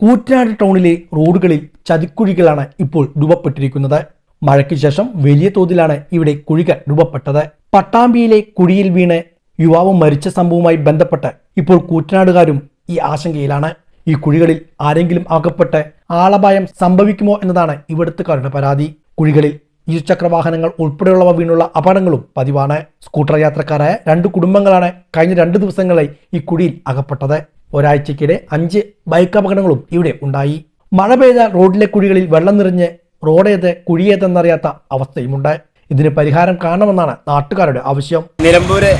കൂറ്റനാട് ടൗണിലെ റോഡുകളിൽ ചതിക്കുഴികളാണ് ഇപ്പോൾ രൂപപ്പെട്ടിരിക്കുന്നത്. മഴയ്ക്ക് ശേഷം വലിയ തോതിലാണ് ഇവിടെ കുഴികൾ രൂപപ്പെട്ടത്. പട്ടാമ്പിയിലെ കുഴിയിൽ വീണ് യുവാവ് മരിച്ച സംഭവവുമായി ബന്ധപ്പെട്ട് ഇപ്പോൾ കൂറ്റനാടുകാരും ഈ ആശങ്കയിലാണ്. ഈ കുഴികളിൽ ആരെങ്കിലും അകപ്പെട്ട് ആളപായം സംഭവിക്കുമോ എന്നതാണ് ഇവിടുത്തുകാരുടെ പരാതി. കുഴികളിൽ ഇരുചക്രവാഹനങ്ങൾ ഉൾപ്പെടെയുള്ളവ വീണുള്ള അപകടങ്ങളും പതിവാണ്. സ്കൂട്ടർ യാത്രക്കാരായ രണ്ട് കുടുംബങ്ങളാണ് കഴിഞ്ഞ രണ്ട് ദിവസങ്ങളായി ഈ കുഴിയിൽ അകപ്പെട്ടത്. ഒരാഴ്ചക്കിടെ അഞ്ച് ബൈക്ക് അപകടങ്ങളും ഇവിടെ ഉണ്ടായി. മഴ പെയ്ത റോഡിലെ കുഴികളിൽ വെള്ളം നിറഞ്ഞ് റോഡേത് കുഴിയേതെന്നറിയാത്ത അവസ്ഥയുമുണ്ട്. ഇതിന് പരിഹാരം കാണണമെന്നാണ് നാട്ടുകാരുടെ ആവശ്യം. നിലമ്പൂര്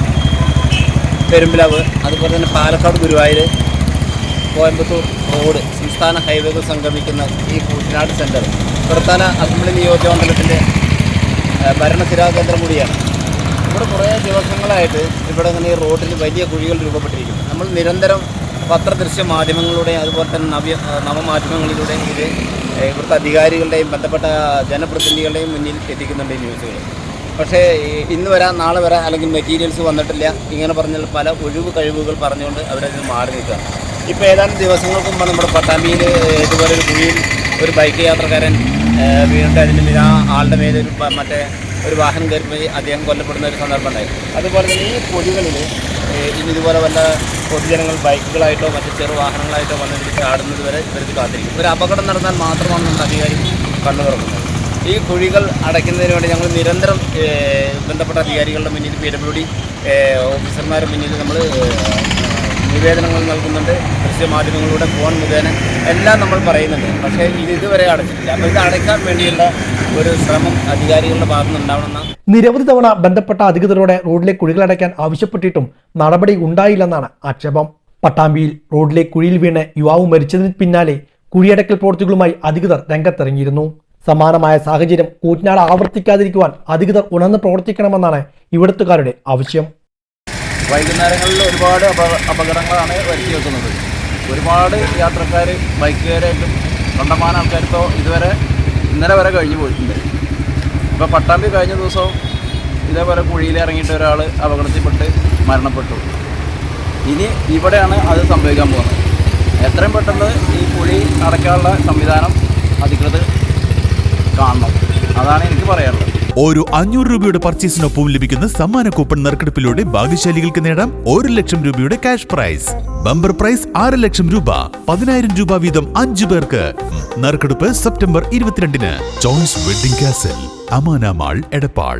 പെരുമ്പിലാവ് അതുപോലെ തന്നെ പാലക്കാട് ഗുരുവായൂർ കോയമ്പത്തൂർ റോഡ് സംസ്ഥാന ഹൈവേകൾ സംഗമിക്കുന്ന ഈ കൂട്ടിനാട് സെന്റർ പ്രധാന അസംബ്ലി നിയോജകമണ്ഡലത്തിന്റെ ഏഹ്, ഭരണസ്ഥിരാ കേന്ദ്രം കൂടിയാണ്. ഇവിടെ കുറേ ദിവസങ്ങളായിട്ട് ഇവിടെ ഇങ്ങനെ ഈ റോഡിൽ വലിയ കുഴികൾ രൂപപ്പെട്ടിരിക്കുന്നു. നമ്മൾ നിരന്തരം പത്രദൃശ്യ മാധ്യമങ്ങളിലൂടെ അതുപോലെ തന്നെ നവ്യ നവമാധ്യമങ്ങളിലൂടെ ഇത് ഇവിടുത്തെ അധികാരികളുടെയും ബന്ധപ്പെട്ട ജനപ്രതിനിധികളുടെയും മുന്നിൽ എത്തിക്കുന്നുണ്ട് ഈ ന്യൂസുകൾ. പക്ഷേ ഇന്ന് വരാം നാളെ വരാം അല്ലെങ്കിൽ മെറ്റീരിയൽസ് വന്നിട്ടില്ല. ഇങ്ങനെ പറഞ്ഞാൽ പല ഒഴിവ് കഴിവുകൾ പറഞ്ഞുകൊണ്ട് അവരതിൽ മാറി നിൽക്കുക. ഇപ്പോൾ ഏതാനും ദിവസങ്ങൾക്ക് മുമ്പ് നമ്മുടെ പട്ടാമ്പിയിൽ ഇതുപോലെ ഒരു കുഴിയിൽ ഒരു ബൈക്ക് യാത്രക്കാരൻ വീണ്ടും വീണിട്ട് അതിന്റെ ആ ആളുടെ ഒരു മറ്റേ ഒരു വാഹനം കയറി അദ്ദേഹം കൊല്ലപ്പെടുന്ന ഒരു സന്ദർഭം ഉണ്ടായി. അതുപോലെ ഈ കുഴികളിൽ ഇനി ഇതുപോലെ വല്ല പൊതുജനങ്ങൾ ബൈക്കുകളായിട്ടോ മറ്റ് ചെറു വാഹനങ്ങളായിട്ടോ വന്നിട്ട് ചാടുന്നത് വരെ ഇവർക്ക് കാത്തിരിക്കും. ഒരു അപകടം നടന്നാൽ മാത്രമാണ് നമ്മുടെ അധികാരി കണ്ണു തുറക്കുന്നത്. ഈ കുഴികൾ അടയ്ക്കുന്നതിന് വേണ്ടി ഞങ്ങൾ നിരന്തരം ബന്ധപ്പെട്ട അധികാരികളുടെ മുന്നിൽ പി ഡബ്ല്യു ഡി ഓഫീസർമാരുടെ മുന്നിൽ നമ്മൾ നിവേദനങ്ങൾ നൽകുന്നുണ്ട്. ദൃശ്യമാധ്യമങ്ങളിലൂടെ ഫോൺ മുഖേന എല്ലാം നമ്മൾ പറയുന്നുണ്ട്. പക്ഷേ ഇത് ഇതുവരെ അടച്ചിട്ടില്ല. അപ്പോൾ ഇത് അടയ്ക്കാൻ വേണ്ടിയുള്ള ഒരു ശ്രമം അധികാരികളുടെ ഭാഗത്ത് നിന്ന് ഉണ്ടാവണമെന്നാണ് നിരവധി തവണ ബന്ധപ്പെട്ട അധികൃതരോടെ റോഡിലെ കുഴികൾ അടയ്ക്കാൻ ആവശ്യപ്പെട്ടിട്ടും നടപടി ഉണ്ടായില്ലെന്നാണ് ആക്ഷേപം. പട്ടാമ്പിയിൽ റോഡിലെ കുഴിയിൽ വീണ് യുവാവ് മരിച്ചതിന് പിന്നാലെ കുഴിയടക്കൽ പ്രവൃത്തികളുമായി അധികൃതർ രംഗത്തിറങ്ങിയിരുന്നു. സമാനമായ സാഹചര്യം കൂറ്റനാട് ആവർത്തിക്കാതിരിക്കുവാൻ അധികൃതർ ഉണർന്ന് പ്രവർത്തിക്കണമെന്നാണ് ഇവിടുത്തുകാരുടെ ആവശ്യം. വൈകുന്നേരങ്ങളിൽ ഒരുപാട് അപകടങ്ങളാണ് വരുത്തി വെക്കുന്നത്. ഒരുപാട് യാത്രക്കാർ ബൈക്കുകാരായിട്ടും കണ്ടമാന ആൾക്കാരിപ്പോൾ ഇതുവരെ ഇന്നലെ വരെ കഴിഞ്ഞു പോയിട്ടുണ്ട്. ഇപ്പോൾ പട്ടാമ്പി കഴിഞ്ഞ ദിവസവും ഇതേപോലെ കുഴിയിൽ ഇറങ്ങിയിട്ട് ഒരാൾ അപകടത്തിൽപ്പെട്ട് മരണപ്പെട്ടു. ഇനി ഇവിടെയാണ് അത് സംഭവിക്കാൻ പോകുന്നത്. എത്രയും പെട്ടെന്ന് ഈ കുഴി അടയ്ക്കാനുള്ള സംവിധാനം അധികൃതർ കാണണം. അതാണ് എനിക്ക് പറയാനുള്ളത്. ഓരോ അഞ്ഞൂറ് രൂപയുടെ പർച്ചേസിനൊപ്പം ലഭിക്കുന്ന സമ്മാന കൂപ്പൺ നറുക്കെടുപ്പിലൂടെ ഭാഗ്യശാലികൾക്ക് നേടാം ഒരു ലക്ഷം രൂപയുടെ ക്യാഷ് പ്രൈസ് ബമ്പർ പ്രൈസ് ആറ് ലക്ഷം രൂപ. പതിനായിരം രൂപ വീതം അഞ്ചു പേർക്ക്. നറുക്കെടുപ്പ് സെപ്റ്റംബർ ഇരുപത്തിരണ്ടിന്. Choice wedding castle Amana mall Edappal.